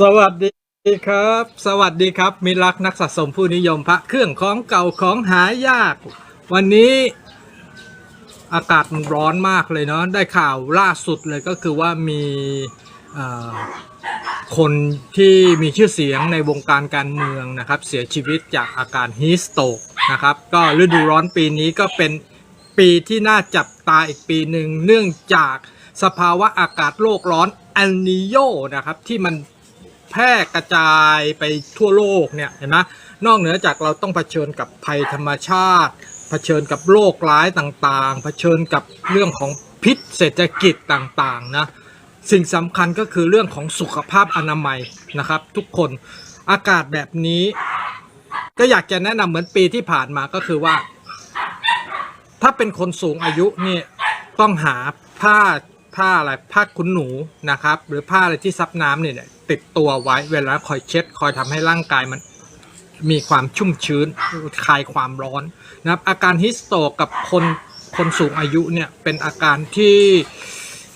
สวัสดีครับ สวัสดีครับ มิรักนักสะสมผู้นิยมพระเครื่องของเก่าของหายาก วันนี้อากาศมันร้อนมากเลยเนาะได้ข่าวล่าสุดเลยก็คือว่ามีคนที่มีชื่อเสียงในวงการการเมืองนะครับ เสียชีวิตจากอาการฮีสโตกนะครับ ก็ฤดูร้อนปีนี้ก็เป็นปีที่น่าจับตาอีกปีหนึ่งเนื่องจากสภาวะอากาศโลกร้อนอัลนิโยนะครับที่มัน แพร่กระจายไปทั่วโลกเนี่ยเห็นไหมนอกเหนือจากเราต้องเผชิญกับภัยธรรมชาติ เผชิญกับโรคร้ายต่างๆ เผชิญกับเรื่องของพิษเศรษฐกิจต่างๆนะสิ่งสำคัญก็คือเรื่องของสุขภาพอนามัยนะครับ ทุกคนอากาศแบบนี้ ก็อยากจะแนะนำเหมือนปีที่ผ่านมาก็คือว่า ถ้าเป็นคนสูงอายุนี่ต้องหาผ้า ผ้าอะไรผ้าขนหนูนะครับ หรือผ้าอะไรที่ซับน้ำเนี่ยติดตัวไว้เวลาคอยเช็ด คอยทำให้ร่างกายมันมีความชุ่มชื้นคลายความร้อนนะครับอาการฮิสโตกับคนคนสูงอายุเนี่ยเป็นอาการที่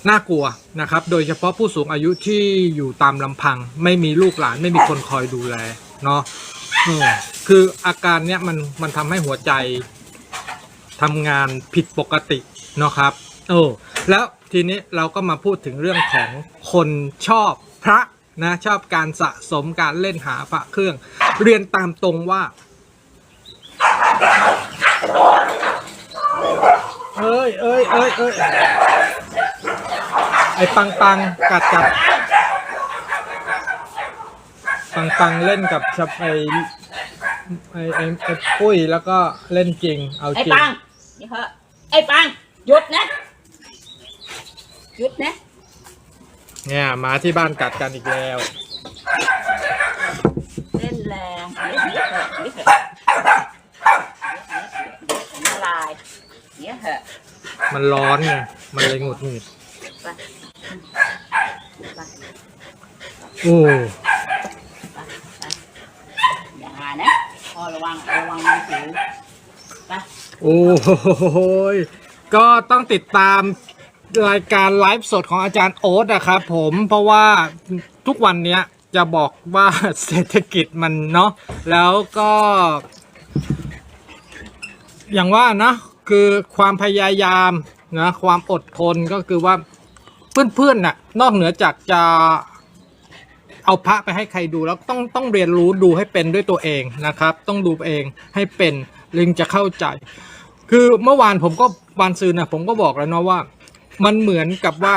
น่ากลัวนะครับ โดยเฉพาะผู้สูงอายุที่อยู่ตามลำพัง ไม่มีลูกหลานไม่มีคนคอยดูแลเนาะคืออาการเนี้ยมันมันทำให้หัวใจทำงานผิดปกติเนาะครับโอ้แล้ว ทีนี้เราก็มาพูดถึงเรื่องของคนชอบพระนะชอบการสะสมการเล่นหาพระเครื่อง เรียนตามตรงว่าเอ้ยเอ้ยเอ้ยเอ้ยไอ้ปังปังกัดกับ ปังปังเล่นกับชับไอ้ไอ้ไอ้ไอ้ปุ้ยแล้วก็เล่นจริงเอาไอ้จริง ปังนี่เหอะไอ้ปังหยุดนะ หยุดนะ เนี่ยมาที่บ้านกัดกันอีกแล้ว เล่นแรงนี่นี่เหอะนี่เหอะละลายนี่เหอะมันร้อนไงมันเลยหงุดหงิดไปไปโอ้อย่าหานะพอระวังระวังมือถือไปโอ้โหยก็ต้องติดตาม รายการไลฟ์สดของอาจารย์โอ๊ตนะครับผมเพราะว่าทุกวันเนี้ยจะบอกว่าเศรษฐกิจมันเนาะแล้วก็ อย่างว่านะคือความพยายามนะความอดทนก็คือว่าเพื่อนๆน่ะนอกเหนือจากจะเอาพระไปให้ใครดูแล้วต้องต้องเรียนรู้ดูให้เป็นด้วยตัวเองนะครับ ต้องดูเองให้เป็นลิงจะเข้าใจ คือเมื่อวานผมก็วันซืนนะผมก็บอกแล้วเนาะว่า มันเหมือนกับว่า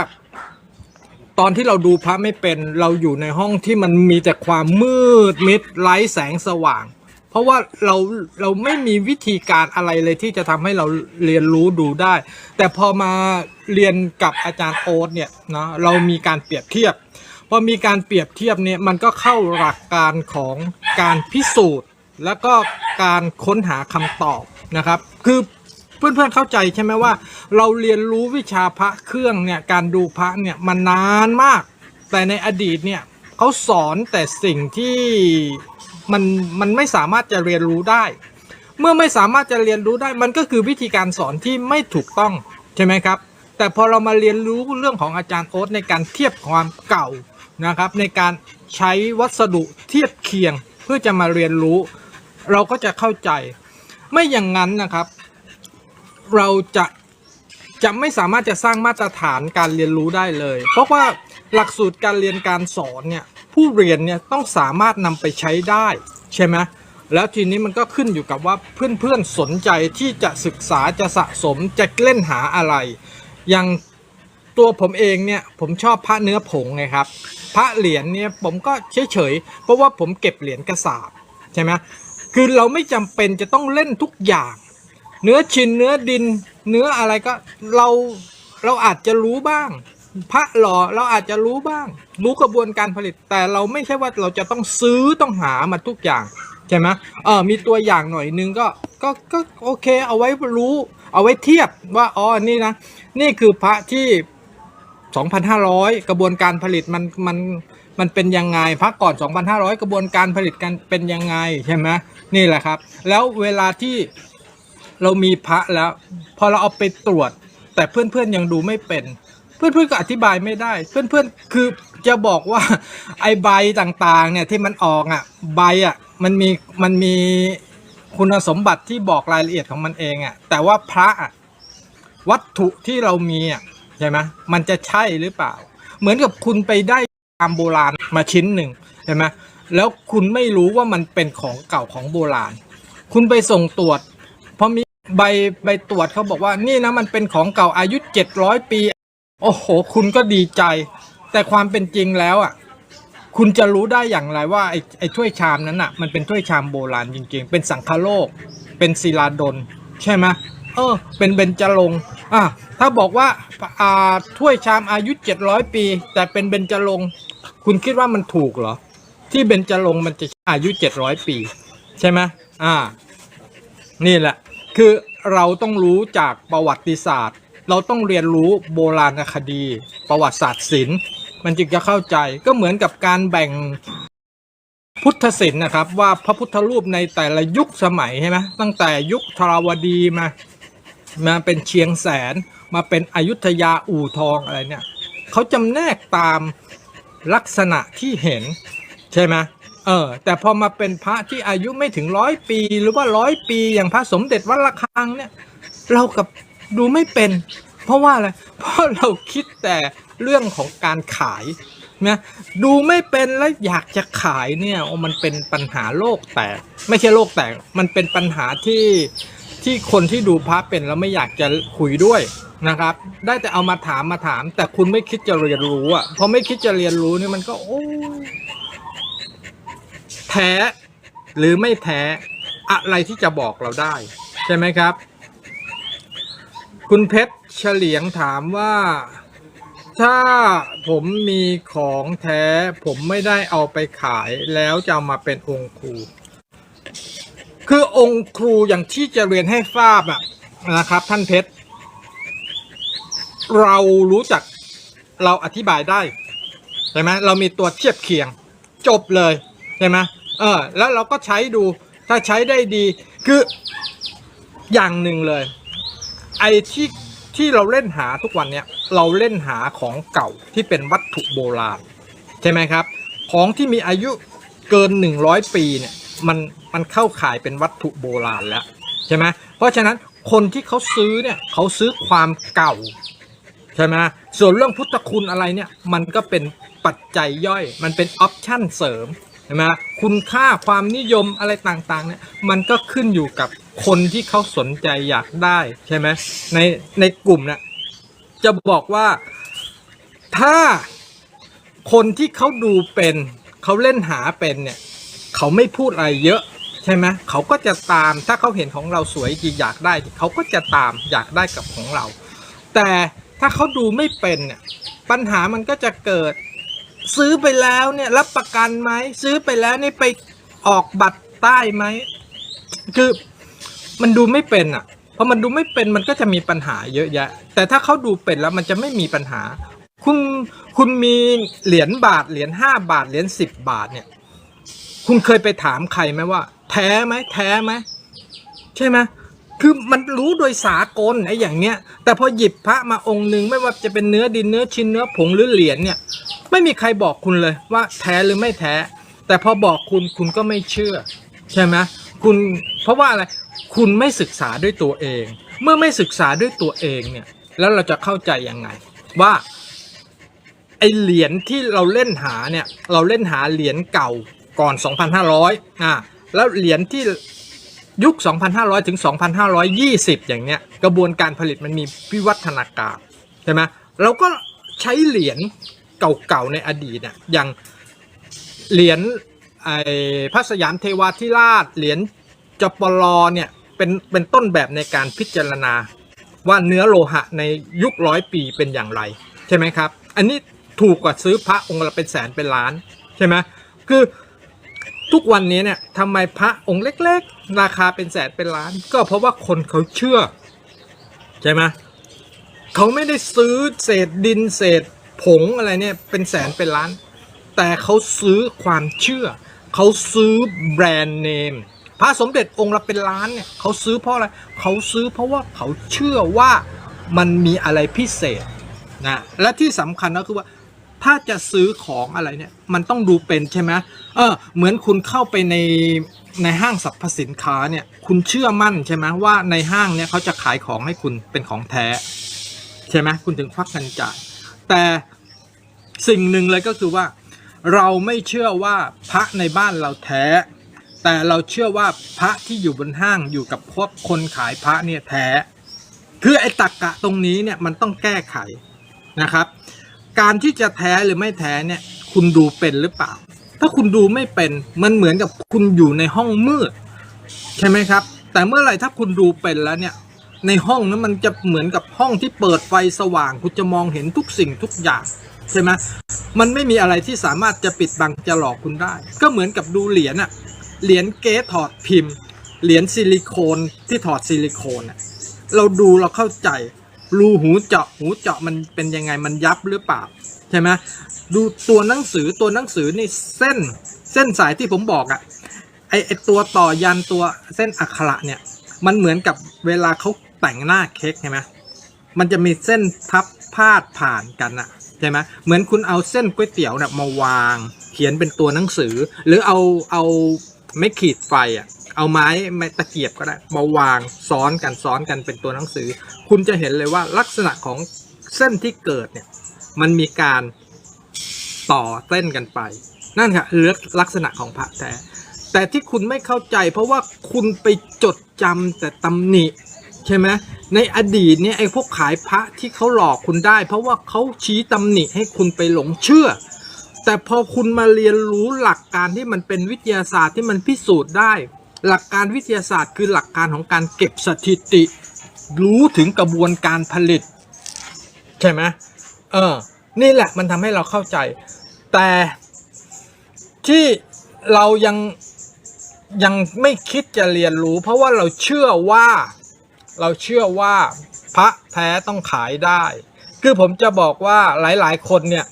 ตอนที่เราดูพระไม่เป็นเราอยู่ในห้องที่มันมีแต่ความมืดมิดไร้แสงสว่าง เพราะว่าเราเราไม่มีวิธีการอะไรเลยที่จะทำให้เราเรียนรู้ดูได้ แต่พอมาเรียนกับอาจารย์โอ๊ตเนี่ยนะเรามีการเปรียบเทียบพอมีการเปรียบเทียบเนี่ยมันก็เข้าหลักการของการพิสูจน์ แล้วก็การค้นหาคำตอบนะครับ คือ เพื่อนๆเข้าใจใช่ไหมว่า เราเรียนรู้วิชาพระเครื่องเนี่ยการดูพระเนี่ยมันนานมาก แต่ในอดีตเนี่ยเขาสอนแต่สิ่งที่มันมันไม่สามารถจะเรียนรู้ได้ เมื่อไม่สามารถจะเรียนรู้ได้มันก็คือวิธีการสอนที่ไม่ถูกต้องใช่ไหมครับ แต่พอเรามาเรียนรู้เรื่องของอาจารย์โอ๊ตในการเทียบความเก่านะครับ ในการใช้วัสดุเทียบเคียงเพื่อจะมาเรียนรู้ เราก็จะเข้าใจ ไม่อย่างนั้นนะครับ เราจะจะไม่สามารถจะสร้างมาตรฐานการเรียนรู้ได้เลย เพราะว่าหลักสูตรการเรียนการสอนเนี่ยผู้เรียนเนี่ยต้องสามารถนำไปใช้ได้ใช่ไหมแล้วทีนี้มันก็ขึ้นอยู่กับว่าเพื่อนๆสนใจที่จะศึกษาจะสะสมจะเล่นหาอะไร อย่างตัวผมเองเนี่ยผมชอบพระเนื้อผงไงครับ พระเหรียญเนี่ยผมก็เฉยๆเพราะว่าผมเก็บเหรียญกระสาบใช่ไหมคือเราไม่จำเป็นจะต้องเล่นทุกอย่าง เนื้อชินเนื้อดิน เนื้ออะไรก็เราเราอาจจะรู้บ้าง พระหล่อเราอาจจะรู้บ้าง รู้กระบวนการผลิต แต่เราไม่ใช่ว่าเราจะต้องซื้อต้องหามาทุกอย่างใช่ไหมเออมีตัวอย่างหน่อยนึงก็ก็ก็โอเค เอาไว้รู้ เอาไว้เทียบว่าอ๋อนี่นะ นี่คือพระที่ 2,500 กระบวนการผลิตมันมันมันเป็นยังไงพระก่อน 2,500 กระบวนการผลิตกันเป็นยังไงใช่ไหมนี่แหละครับ แล้วเวลาที่ เรามีพระแล้ว พอเราเอาไปตรวจ แต่เพื่อนๆยังดูไม่เป็น เพื่อนๆก็อธิบายไม่ได้ เพื่อนๆคือจะบอกว่าไอ้ใบต่างๆเนี่ยที่มันออกอะใบอะมันมีมันมีคุณสมบัติที่บอกรายละเอียดของมันเองอะแต่ว่าพระอะวัตถุที่เรามีอะใช่ไหมมันจะใช่หรือเปล่า เหมือนกับคุณไปได้ตามโบราณมาชิ้นหนึ่งใช่ไหมแล้วคุณไม่รู้ว่ามันเป็นของเก่าของโบราณ คุณไปส่งตรวจพอมี ใบใบตรวจเขาบอกว่านี่นะมันเป็นของเก่าอายุ700ปี โอ้โห คุณก็ดีใจ แต่ความเป็นจริงแล้วอะ คุณจะรู้ได้อย่างไรว่าไอ้ไอ้ถ้วยชามนั้นอะ มันเป็นถ้วยชามโบราณจริง ๆ เป็นสังคโลก เป็นศิลาดลใช่ไหมเออ เป็นเบญจรงอะถ้าบอกว่าอ่าถ้วยชามอายุ700ปี แต่เป็นเบญจรงคุณคิดว่ามันถูกเหรอ ที่เบญจรงมันจะอายุ700ปี ใช่ไหมอ่า นี่แหละ คือเราต้องรู้จากประวัติศาสตร์ เราต้องเรียนรู้โบราณคดี ประวัติศาสตร์ศิลป์มันจึงจะเข้าใจก็เหมือนกับการแบ่งพุทธศิลป์นะครับ ว่าพระพุทธรูปในแต่ละยุคสมัยใช่ไหมตั้งแต่ยุคธรวดีมา มาเป็นเชียงแสน มาเป็นอยุธยาอู่ทองอะไรเนี่ยเขาจำแนกตามลักษณะที่เห็นใช่ไหม เออ แต่พอมาเป็นพระที่อายุไม่ถึงร้อยปี หรือว่าร้อยปีอย่างพระสมเด็จวัดระฆังเนี่ย เรากับดูไม่เป็น เพราะว่าอะไรเพราะเราคิดแต่เรื่องของการขายนะดูไม่เป็นแล้วอยากจะขายเนี่ยโอ้มันเป็นปัญหาโลกแตกไม่ใช่โลกแตกมันเป็นปัญหาที่ที่คนที่ดูพระเป็นแล้วไม่อยากจะคุยด้วยนะครับ ได้แต่เอามาถามมาถาม แต่คุณไม่คิดจะเรียนรู้อะพอไม่คิดจะเรียนรู้เนี่ยมันก็โอ้ แท้หรือไม่แท้อะไรที่จะบอกเราได้ ใช่ไหมครับ คุณเพชรเฉลียงถามว่า ถ้าผมมีของแท้ ผมไม่ได้เอาไปขายแล้วจะามาเป็นองค์ครู คือองค์ครูอย่างที่จะเรียนให้ทราบอะนะครับ ท่านเพชรเรารู้จักเราอธิบายได้ใช่ไหมเรามีตัวเทียบเคียง จบเลย ใช่ไหมเออ แล้วเราก็ใช้ดู ถ้าใช้ได้ดี คืออย่างหนึ่งเลย ไอ้ที่ที่เราเล่นหาทุกวันเนี้ยเราเล่นหาของเก่าที่เป็นวัตถุโบราณ ใช่ไหมครับ ของที่มีอายุเกิน 100 ปีเนี่ย มันมันเข้าข่ายเป็นวัตถุโบราณแล้วใช่ไหมเพราะฉะนั้นคนที่เขาซื้อเนี่ยเขาซื้อความเก่าใช่ไหมส่วนเรื่องพุทธคุณอะไรเนี่ย มันก็เป็นปัจจัยย่อย มันเป็นออปชั่นเสริม ใช่ไหมคุณค่าความนิยมอะไรต่างๆเนี่ยมันก็ขึ้นอยู่กับคนที่เขาสนใจอยากได้ใช่ไหมในในกลุ่มเนี่ยจะบอกว่าถ้าคนที่เขาดูเป็นเขาเล่นหาเป็นเนี่ยเขาไม่พูดอะไรเยอะใช่ไหมเขาก็จะตามถ้าเขาเห็นของเราสวยจริงอยากได้เขาก็จะตามอยากได้กับของเรา แต่ถ้าเขาดูไม่เป็นเนี่ยปัญหามันก็จะเกิด ซื้อไปแล้วเนี่ยรับประกันไหมซื้อไปแล้วนี่ไปออกบัตรใต้ไหมคือมันดูไม่เป็นอะพอมันดูไม่เป็นมันก็จะมีปัญหาเยอะแยะ แต่ถ้าเขาดูเป็นแล้วมันจะไม่มีปัญหา คุณคุณมีเหรียญบาทเหรียญห้าบาทเหรียญสิบบาทเนี่ย คุณเคยไปถามใครไหมว่า แท้ไหมแท้ไหมใช่ไหมคือมันรู้โดยสากลไอ้อย่างเนี้ย แต่พอหยิบพระมาองค์หนึ่งไม่ว่าจะเป็นเนื้อดินเนื้อชิ้นเนื้อผงหรือเหรียญเนี่ย ไม่มีใครบอกคุณเลยว่าแท้หรือไม่แท้ แต่พอบอกคุณคุณก็ไม่เชื่อ ใช่ไหมคุณเพราะว่าอะไรคุณไม่ศึกษาด้วยตัวเอง เมื่อไม่ศึกษาด้วยตัวเองเนี่ย แล้วเราจะเข้าใจยังไง ว่าไอเหรียญที่เราเล่นหาเนี่ย เราเล่นหาเหรียญเก่าก่อน 2,500อ่าแล้วเหรียญที่ยุค 2,500 ถึง 2,520 อย่างเนี้ย กระบวนการผลิตมันมีวิวัฒนาการใช่ไหมเราก็ใช้เหรียญ เก่าๆในอดีตน่ะอย่างเหรียญไอ้พระสยามเทวาธิราชเหรียญจปลอเนี่ยเป็นเป็นต้นแบบในการพิจารณาว่าเนื้อโลหะในยุคร้อยปีเป็นอย่างไร ใช่ไหมครับ อันนี้ถูกกว่าซื้อพระองค์ละเป็นแสนเป็นล้านใช่ไหมคือทุกวันนี้เนี่ยทำไมพระองค์เล็ก ๆ ราคาเป็นแสนเป็นล้าน ก็เพราะว่าคนเขาเชื่อ ใช่ไหมเขาไม่ได้ซื้อเศษดินเศษ ผงอะไรเนี่ยเป็นแสนเป็นล้าน แต่เขาซื้อความเชื่อ เขาซื้อแบรนด์เนมพระสมเด็จองค์ละเป็นล้านเนี่ยเขาซื้อเพราะอะไรเขาซื้อเพราะว่าเขาเชื่อว่ามันมีอะไรพิเศษนะและที่สำคัญก็คือว่าถ้าจะซื้อของอะไรเนี่ยมันต้องดูเป็นใช่ไหมเออเหมือนคุณเข้าไปในในห้างสรรพสินค้าเนี่ยคุณเชื่อมั่นใช่ไหมว่าในห้างเนี่ยเขาจะขายของให้คุณเป็นของแท้ ใช่ไหมคุณถึงควักเงินจ่าย แต่สิ่งหนึ่งเลยก็คือว่า เราไม่เชื่อว่าพระในบ้านเราแท้ แต่เราเชื่อว่าพระที่อยู่บนห้างอยู่กับพวกคนขายพระเนี่ยแท้ คือไอ้ตักกะตรงนี้เนี่ยมันต้องแก้ไขนะครับ การที่จะแท้หรือไม่แท้เนี่ยคุณดูเป็นหรือเปล่า ถ้าคุณดูไม่เป็นมันเหมือนกับคุณอยู่ในห้องมืด ใช่ไหมครับ แต่เมื่อไหร่ถ้าคุณดูเป็นแล้วเนี่ย ในห้องนั้นมันจะเหมือนกับห้องที่เปิดไฟสว่าง คุณจะมองเห็นทุกสิ่งทุกอย่างใช่ไหมมันไม่มีอะไรที่สามารถจะปิดบังจะหลอกคุณได้ ก็เหมือนกับดูเหรียญอะเหรียญเก๊ถอดพิมพ์ เหรียญซิลิโคนที่ถอดซิลิโคนอะเราดูเราเข้าใจ รูหูเจาะหูเจาะมันเป็นยังไงมันยับหรือเปล่าใช่ไหมดูตัวหนังสือตัวหนังสือนี่เส้นเส้นสายที่ผมบอกอะไอไอตัวต่อยันตัวเส้นอักขระเนี่ยมันเหมือนกับเวลาเขา แต่งหน้าเค้กใช่ไหมมันจะมีเส้นพับพาดผ่านกันอะใช่ไหมเหมือนคุณเอาเส้นก๋วยเตี๋ยวเนี่ยมาวาง เขียนเป็นตัวหนังสือ หรือเอาเอาไม่ขีดไฟอะเอาไม้ไม้ตะเกียบก็ได้มาวางซ้อนกันซ้อนกันเป็นตัวหนังสือ คุณจะเห็นเลยว่าลักษณะของเส้นที่เกิดเนี่ยมันมีการต่อเส้นกันไป นั่นค่ะคือลักษณะของพระแท้แต่ที่คุณไม่เข้าใจเพราะว่าคุณไปจดจำแต่ตำหนิ ใช่ไหมในอดีตเนี่ยไอ้พวกขายพระที่เขาหลอกคุณได้ เพราะว่าเขาชี้ตำหนิให้คุณไปหลงเชื่อ แต่พอคุณมาเรียนรู้หลักการที่มันเป็นวิทยาศาสตร์ที่มันพิสูจน์ได้ หลักการวิทยาศาสตร์คือหลักการของการเก็บสถิติ รู้ถึงกระบวนการผลิต ใช่ไหมเออ นี่แหละมันทำให้เราเข้าใจ แต่ที่เรายังยังไม่คิดจะเรียนรู้ เพราะว่าเราเชื่อว่า เราเชื่อว่าพระแท้ต้องขายได้ คือผมจะบอกว่าหลายๆ คนเนี่ย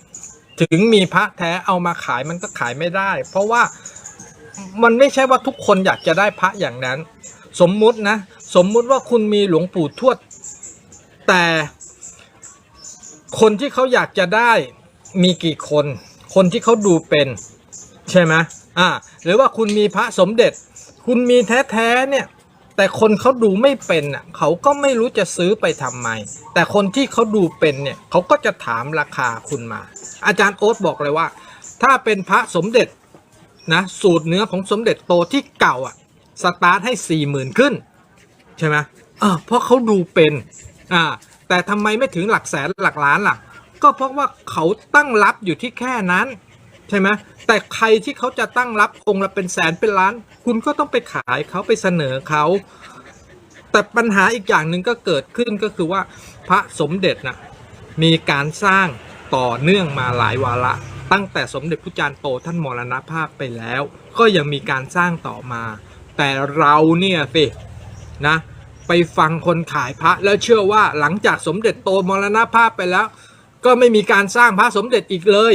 ถึงมีพระแท้เอามาขายมันก็ขายไม่ได้ เพราะว่ามันไม่ใช่ว่าทุกคนอยากจะได้พระอย่างนั้น สมมุตินะ สมมุติว่าคุณมีหลวงปู่ทวด แต่คนที่เขาอยากจะได้มีกี่คน คนที่เขาดูเป็น ใช่ไหมอ่าหรือว่าคุณมีพระสมเด็จ คุณมีแท้ๆเนี่ย แต่คนเขาดูไม่เป็นอะเขาก็ไม่รู้จะซื้อไปทำไม แต่คนที่เขาดูเป็นเนี่ยเขาก็จะถามราคาคุณมา อาจารย์โอ๊ตบอกเลยว่า ถ้าเป็นพระสมเด็จนะสูตรเนื้อของสมเด็จโตที่เก่าอะสตาร์ทให้สี่หมื่นขึ้น ใช่ไหมเออเพราะเขาดูเป็นอ่าแต่ทำไมไม่ถึงหลักแสนหลักล้านล่ะ ก็เพราะว่าเขาตั้งรับอยู่ที่แค่นั้น ใช่ไหมแต่ใครที่เขาจะตั้งรับองค์ละเป็นแสนเป็นล้าน คุณก็ต้องไปขายเขาไปเสนอเขา แต่ปัญหาอีกอย่างหนึ่งก็เกิดขึ้นก็คือว่าพระสมเด็จน่ะมีการสร้างต่อเนื่องมาหลายวาระ ตั้งแต่สมเด็จพระจารย์โตท่านมรณภาพไปแล้ว ก็ยังมีการสร้างต่อมา แต่เราเนี่ยสินะไปฟังคนขายพระแล้วเชื่อว่าหลังจากสมเด็จโตมรณภาพไปแล้ว ก็ไม่มีการสร้างพระสมเด็จอีกเลย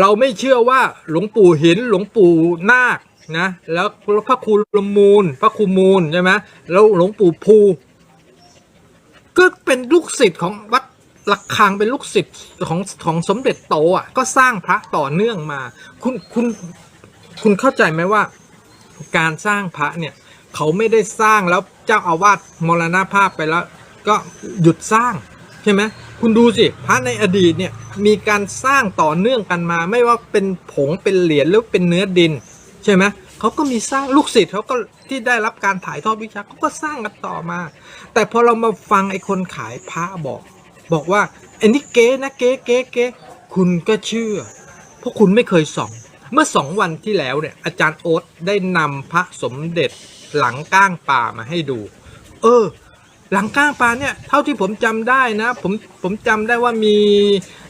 เราไม่เชื่อว่าหลวงปู่หินหลวงปู่นาคนะแล้วพระครูลมูล พระครูมูลใช่ไหมแล้วหลวงปู่ภูก็เป็นลูกศิษย์ของวัดหลักคังเป็นลูกศิษย์ของของสมเด็จโตอะก็สร้างพระต่อเนื่องมา คุณคุณคุณเข้าใจไหมว่า การสร้างพระเนี่ยเขาไม่ได้สร้างแล้วเจ้าอาวาสมรณภาพไปแล้ว ก็หยุดสร้างใช่ไหมคุณดูสิพระในอดีตเนี่ย มีการสร้างต่อเนื่องกันมา ไม่ว่าเป็นผงเป็นเหรียญหรือเป็นเนื้อดิน ใช่ไหมเขาก็มีสร้างลูกศิษย์เขาก็ที่ได้รับการถ่ายทอดวิชาเขาก็สร้างกันต่อมา แต่พอเรามาฟังไอ้คนขายพระบอก บอกว่าไอ้นี่เก๊นะเก๊เก๊เก๊คุณก็เชื่อ เพราะคุณไม่เคยส่อง เมื่อสองวันที่แล้วเนี่ยอาจารย์โอ๊ตได้นำพระสมเด็จหลังก้างป่ามาให้ดู เออ หลังก้างปลาเนี่ย เท่าที่ผมจำได้นะ ผมผมจำได้ว่ามี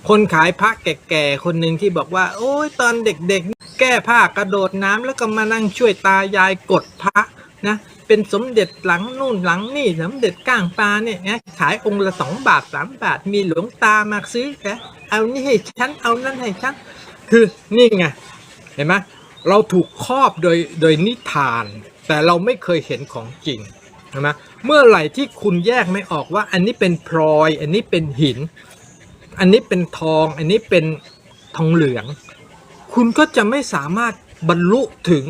คนขายพระแก่ๆคนหนึ่งที่บอกว่า โอ้ยตอนเด็กๆ แก้ผ้ากระโดดน้ำแล้วก็มานั่งช่วยตายายกดพระนะเป็นสมเด็จหลังนู่นหลังนี่สมเด็จก้างปลาเนี่ยนะขายองค์ละสองบาทสามบาทมีหลวงตามาซื้อแกเอานี่ให้ฉันเอานั่นให้ฉันคือนี่ไงเห็นไหมเราถูกครอบโดยโดยนิทาน แต่เราไม่เคยเห็นของจริงใช่ไหมเมื่อไหร่ที่คุณแยกไม่ออกว่าอันนี้เป็นพลอย อันนี้เป็นหิน อันนี้เป็นทอง อันนี้เป็นทองเหลือง คุณก็จะไม่สามารถบรรลุถึง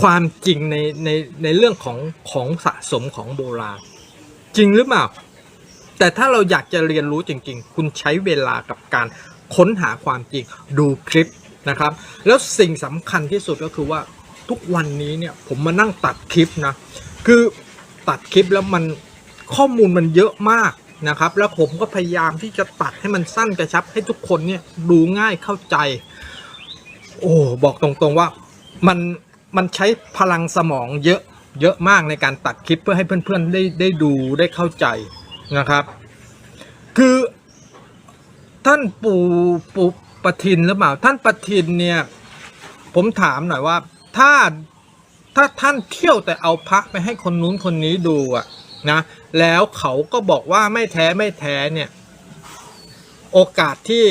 ความจริงในในในเรื่องของของสะสมของโบราณ จริงหรือเปล่า แต่ถ้าเราอยากจะเรียนรู้จริง ๆ คุณใช้เวลากับการค้นหาความจริงดูคลิปนะครับ แล้วสิ่งสำคัญที่สุดก็คือว่าทุกวันนี้เนี่ยผมมานั่งตัดคลิปนะ คือตัดคลิปแล้วมันข้อมูลมันเยอะมาก นะครับ แล้วผมก็พยายามที่จะตัดให้มันสั้นกระชับให้ทุกคนเนี่ยดูง่ายเข้าใจ โอ้บอกตรงๆว่ามันมันใช้พลังสมองเยอะเยอะมากในการตัดคลิปเพื่อให้เพื่อนๆได้ได้ดูได้เข้าใจนะครับ คือท่านปู่ปู่ปทินหรือเปล่าท่านปทินเนี่ยผมถามหน่อยว่าถ้าถ้าท่านเที่ยวแต่เอาพระไปให้คนนู้นคนนี้ดูอะนะ แล้วเขาก็บอกว่าไม่แท้ไม่แท้เนี่ยโอกาสที่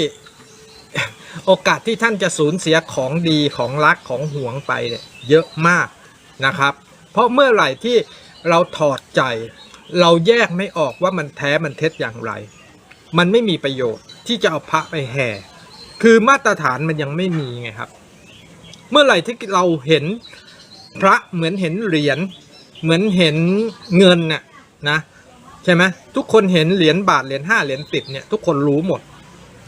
โอกาสที่ท่านจะสูญเสียของดีของรักของห่วงไปเนี่ยเยอะมากนะครับ เพราะเมื่อไหร่ที่เราถอดใจ เราแยกไม่ออกว่ามันแท้มันเท็จอย่างไร มันไม่มีประโยชน์ที่จะเอาพระไปแห่ คือมาตรฐานมันยังไม่มีไงครับ เมื่อไหร่ที่เราเห็นพระเหมือนเห็นเหรียญเหมือนเห็นเงินน่ะ นะใช่ไหมทุกคนเห็นเหรียญบาทเหรียญห้าเหรียญสิบเนี่ยทุกคนรู้หมด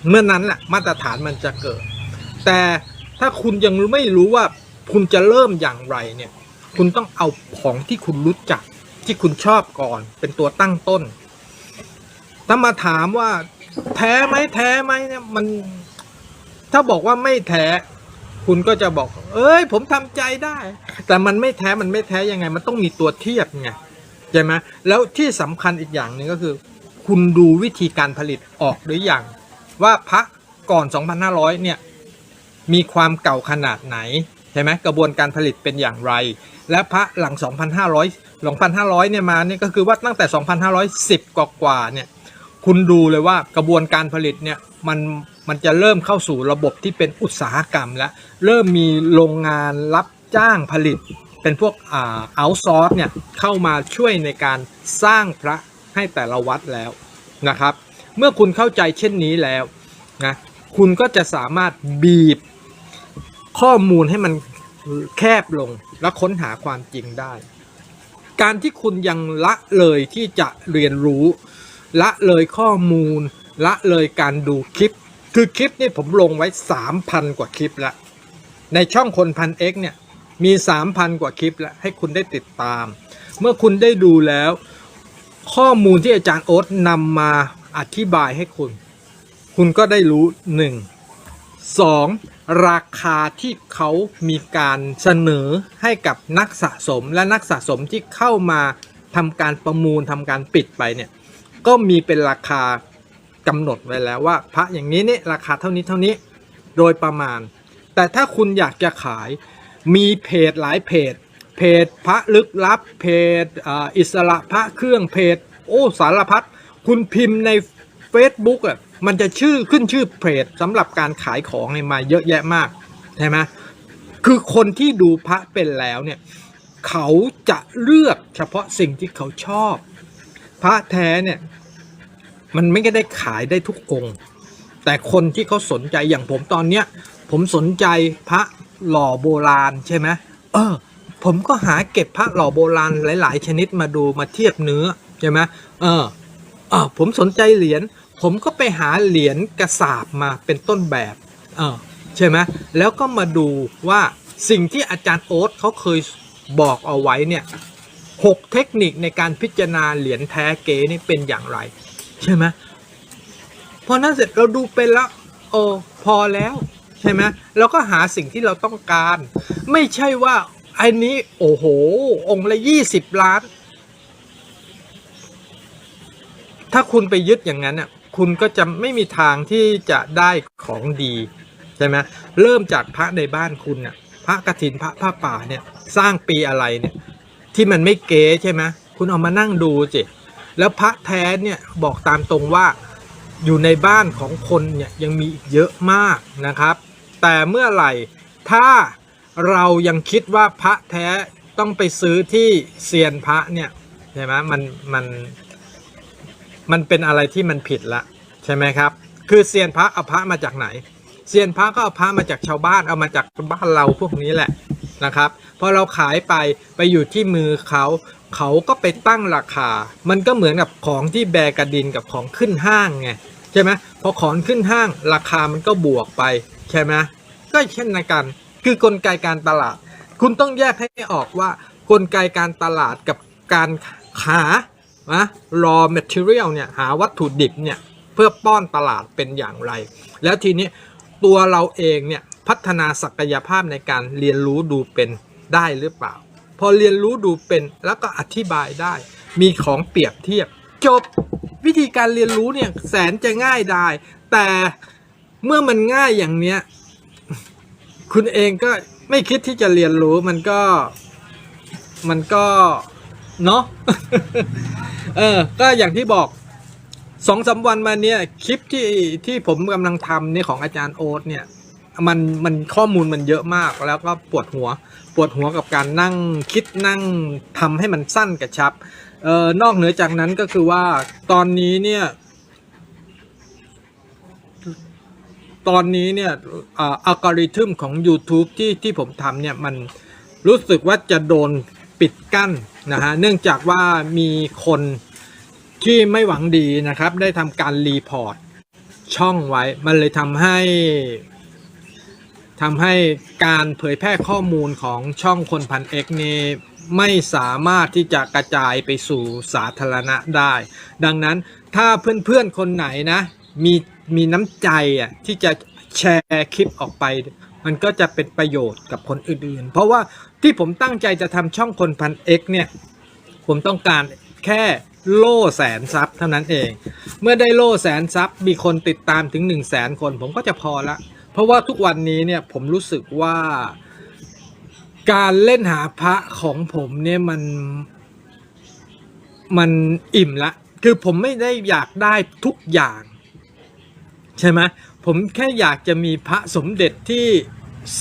เมื่อนั้นแหละมาตรฐานมันจะเกิด แต่ถ้าคุณยังไม่รู้ว่าคุณจะเริ่มอย่างไรเนี่ย คุณต้องเอาของที่คุณรู้จักที่คุณชอบก่อน เป็นตัวตั้งต้น ถ้ามาถามว่า แท้ไหมแท้ไหมเนี่ยมัน ถ้าบอกว่าไม่แท้คุณก็จะบอก เอ้ย ผมทำใจได้ แต่มันไม่แท้มันไม่แท้ยังไง มันต้องมีตัวเทียบไง ใช่ไหมแล้วที่สำคัญอีกอย่างหนึ่งก็คือ คุณดูวิธีการผลิตออกหรือยังว่าพระก่อน 2,500 เนี่ย มีความเก่าขนาดไหน ใช่ไหมกระบวนการผลิตเป็นอย่างไร และพระหลัง 2,500 2,500 เนี่ยมาเนี่ยก็คือว่าตั้งแต่ 2,510 กว่ากว่าเนี่ยคุณดูเลยว่ากระบวนการผลิตเนี่ยมันมันจะเริ่มเข้าสู่ระบบที่เป็นอุตสาหกรรมแล้ว เริ่มมีโรงงานรับจ้างผลิต เป็นพวกอ่าเอาซอร์สเนี่ยเข้ามาช่วยในการสร้างพระให้แต่ละวัดแล้วนะครับ เมื่อคุณเข้าใจเช่นนี้แล้วนะคุณก็จะสามารถบีบข้อมูลให้มันแคบลงและค้นหาความจริงได้ การที่คุณยังละเลยที่จะเรียนรู้ ละเลยข้อมูล ละเลยการดูคลิป คือคลิปนี่ผมลงไว้ 3,000 กว่าคลิปล้วในช่องคนพันเอ็กเนี่ย มี 3,000 กว่าคลิปแล้วให้คุณได้ติดตาม เมื่อคุณได้ดูแล้ว ข้อมูลที่อาจารย์โอ๊ตนำมาอธิบายให้คุณ คุณก็ได้รู้ 1 2. ราคาที่เขามีการเสนอให้กับนักสะสมและนักสะสมที่เข้ามาทำการประมูลทำการปิดไปเนี่ยก็มีเป็นราคากำหนดไว้แล้วว่า พระอย่างนี้เนี่ยราคาเท่านี้เท่านี้โดยประมาณ แต่ถ้าคุณอยากจะขาย มีเพจหลายเพจ เพจพระลึกลับ เพจอิสระพระเครื่องเพจ โอ้สารพัดคุณพิมพ์ใน Facebook อะมันจะชื่อขึ้นชื่อเพจสำหรับการขายของเนี่ยมาเยอะแยะมากใช่ไหมคือคนที่ดูพระเป็นแล้วเนี่ยเขาจะเลือกเฉพาะสิ่งที่เขาชอบ พระแท้เนี่ยมันไม่ได้ขายได้ทุกองค์ แต่คนที่เขาสนใจอย่างผมตอนเนี้ยผมสนใจพระ หล่อโบราณใช่ไหมเออ ผมก็หาเก็บพระหล่อโบราณหลาย ๆ ชนิดมาดูมาเทียบเนื้อใช่ไหมเออเออผมสนใจเหรียญผมก็ไปหาเหรียญกระสาบมาเป็นต้นแบบเออใช่ไหมแล้วก็มาดูว่าสิ่งที่อาจารย์โอ๊ตเขาเคยบอกเอาไว้เนี่ยหกเทคนิคในการพิจารณาเหรียญแท้เก๋นี่เป็นอย่างไร ใช่ไหมพอนั้นเสร็จเราดูเป็นแล้วโอ้พอแล้ว ใช่ไหมเราก็หาสิ่งที่เราต้องการ ไม่ใช่ว่าไอ้นี้โอ้โห องค์ละยี่สิบล้าน ถ้าคุณไปยึดอย่างนั้นน่ะคุณก็จะไม่มีทางที่จะได้ของดีใช่ไหมเริ่มจากพระในบ้านคุณน่ะพระกฐินพระผ้าป่าเนี่ยสร้างปีอะไรเนี่ยที่มันไม่เก๋ใช่ไหมคุณเอามานั่งดูสิแล้วพระแท้เนี่ยบอกตามตรงว่าอยู่ในบ้านของคนเนี่ยยังมีอีกเยอะมากนะครับ แต่เมื่อไหร่ ถ้าเรายังคิดว่าพระแท้ต้องไปซื้อที่เซียนพระเนี่ยใช่ไหมมันมันมันเป็นอะไรที่มันผิดละใช่ไหมครับ คือเซียนพระเอาพระมาจากไหนเซียนพระก็เอาพระมาจากชาวบ้านเอามาจากบ้านเราพวกนี้แหละนะครับพอเราขายไปไปอยู่ที่มือเขา เขาก็ไปตั้งราคา มันก็เหมือนกับของที่แบกระดินกับของขึ้นห้างไงใช่ไหมพอของขึ้นห้างราคามันก็บวกไป ใช่ไหมก็เช่นกัน คือกลไกการตลาด คุณต้องแยกให้ออกว่ากลไกการตลาดกับการหานะ raw material เนี่ยหาวัตถุดิบเนี่ยเพื่อป้อนตลาดเป็นอย่างไร แล้วทีนี้ตัวเราเองเนี่ยพัฒนาศักยภาพในการเรียนรู้ดูเป็นได้หรือเปล่า พอเรียนรู้ดูเป็นแล้วก็อธิบายได้ มีของเปรียบเทียบ จบวิธีการเรียนรู้เนี่ยแสนจะง่ายได้ แต่ เมื่อมันง่ายอย่างเนี้ย คุณเองก็ไม่คิดที่จะเรียนรู้มันก็ มันก็ เนาะเออ ก็อย่างที่บอกสองสามวันมาเนี่ยคลิปที่ที่ผมกำลังทำเนี่ยของอาจารย์โอ๊ตเนี่ย มันมันข้อมูลมันเยอะมากแล้วก็ปวดหัว ปวดหัวกับการนั่งคิดนั่งทำให้มันสั้นกระชับเออนอกเหนือจากนั้นก็คือว่าตอนนี้เนี่ย ตอนนี้เนี่ยอัลกอริทึมของ YouTube ที่ที่ผมทำเนี่ยมันรู้สึกว่าจะโดนปิดกั้นนะฮะเนื่องจากว่ามีคนที่ไม่หวังดีนะครับ ได้ทำการรีพอร์ตช่องไว้ มันเลยทำให้ทำให้การเผยแพร่ข้อมูลของช่องคนพันเอกนี่ไม่สามารถที่จะกระจายไปสู่สาธารณะได้ ดังนั้นถ้าเพื่อนๆคนไหนนะ มี มีน้ำใจอะที่จะแชร์คลิปออกไป มันก็จะเป็นประโยชน์กับคนอื่นๆ เพราะว่าที่ผมตั้งใจจะทำช่องคนพันเอกเนี่ย ผมต้องการแค่โล่แสนซับเท่านั้นเอง เมื่อได้โล่แสนซับมีคนติดตามถึง1 0 0 0 0แสนคน ผมก็จะพอละ เพราะว่าทุกวันนี้เนี่ยผมรู้สึกว่า การเล่นหาพระของผมเนี่ยมันมันอิ่มละ คือผมไม่ได้อยากได้ทุกอย่าง ใช่ไหมผมแค่อยากจะมีพระสมเด็จที่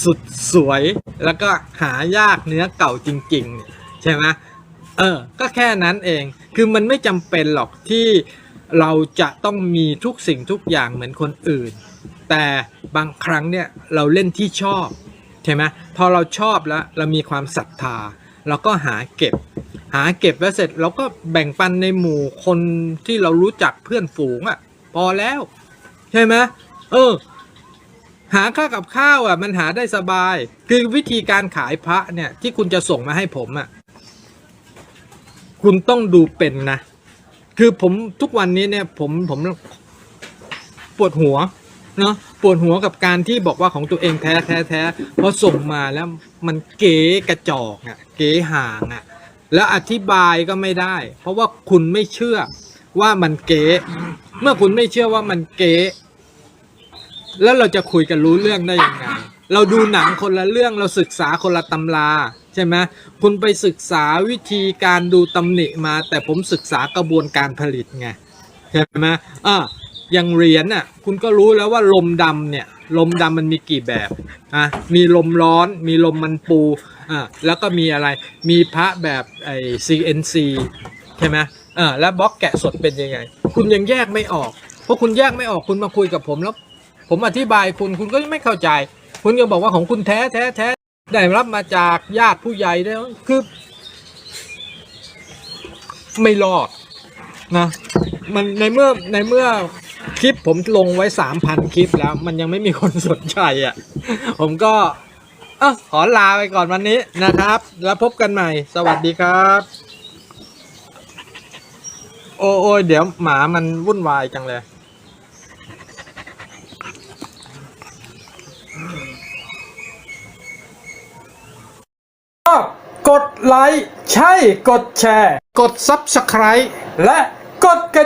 สุดสวย แล้วก็หายากเนื้อเก่าจริงๆ ใช่ไหมเออ ก็แค่นั้นเอง คือมันไม่จำเป็นหรอกที่เราจะต้องมีทุกสิ่งทุกอย่างเหมือนคนอื่น แต่บางครั้งเนี่ยเราเล่นที่ชอบใช่ไหมพอเราชอบแล้วเรามีความศรัทธา เราก็หาเก็บ หาเก็บแล้วเสร็จเราก็แบ่งปันในหมู่คนที่เรารู้จักเพื่อนฝูงอะ่ะพอแล้ว ช่ไหมเออ หาค่ากับข้าวอะ มันหาได้สบาย คือวิธีการขายพระเนี่ย ที่คุณจะส่งมาให้ผมอะ คุณต้องดูเป็นนะ คือผมทุกวันนี้เนี่ย ผมผมปวดหัวเนาะปวดหัวกับการที่บอกว่าของตัวเองแท้แท้แท้พอส่งมาแล้วมันเก๋กระจอกอะ่ะ เก๋ห่างอะ่ะ แล้วอธิบายก็ไม่ได้ เพราะว่าคุณไม่เชื่อว่ามันเก๋เมื่อคุณไม่เชื่อว่ามันเก๋ แล้วเราจะคุยกันรู้เรื่องได้ยังไง เราดูหนังคนละเรื่องเราศึกษาคนละตำราใช่ไหมคุณไปศึกษาวิธีการดูตำหนิมา แต่ผมศึกษากระบวนการผลิตไงใช่ไหมอ่าอย่างเหรียญน่ะคุณก็รู้แล้วว่าลมดำเนี่ยลมดำมันมีกี่แบบอะมีลมร้อน มีลมมันปูอะแล้วก็มีอะไรมีพระแบบไอ้ CNC ใช่ไหมอ่าแล้วบล็อกแกะสดเป็นยังไง คุณยังแยกไม่ออกเพราะคุณแยกไม่ออกคุณมาคุยกับผมแล้ว ผมอธิบายคุณคุณก็ไม่เข้าใจ คุณก็บอกว่าของคุณแท้แท้แท้ได้รับมาจากญาติผู้ใหญ่ได้คือ ไม่รอดนะมันในเมื่อในเมื่อคลิปผมลงไว้สามพันคลิปแล้ว มันยังไม่มีคนสนใจอะ ผมก็เอขอลาไปก่อนวันนี้นะครับ แล้วพบกันใหม่ สวัสดีครับ โอ้โอ้ยเดี๋ยวหมามันวุ่นวายจังเลย กดไลค์ใช่กดแชร์ กด Subscribe และกดกระ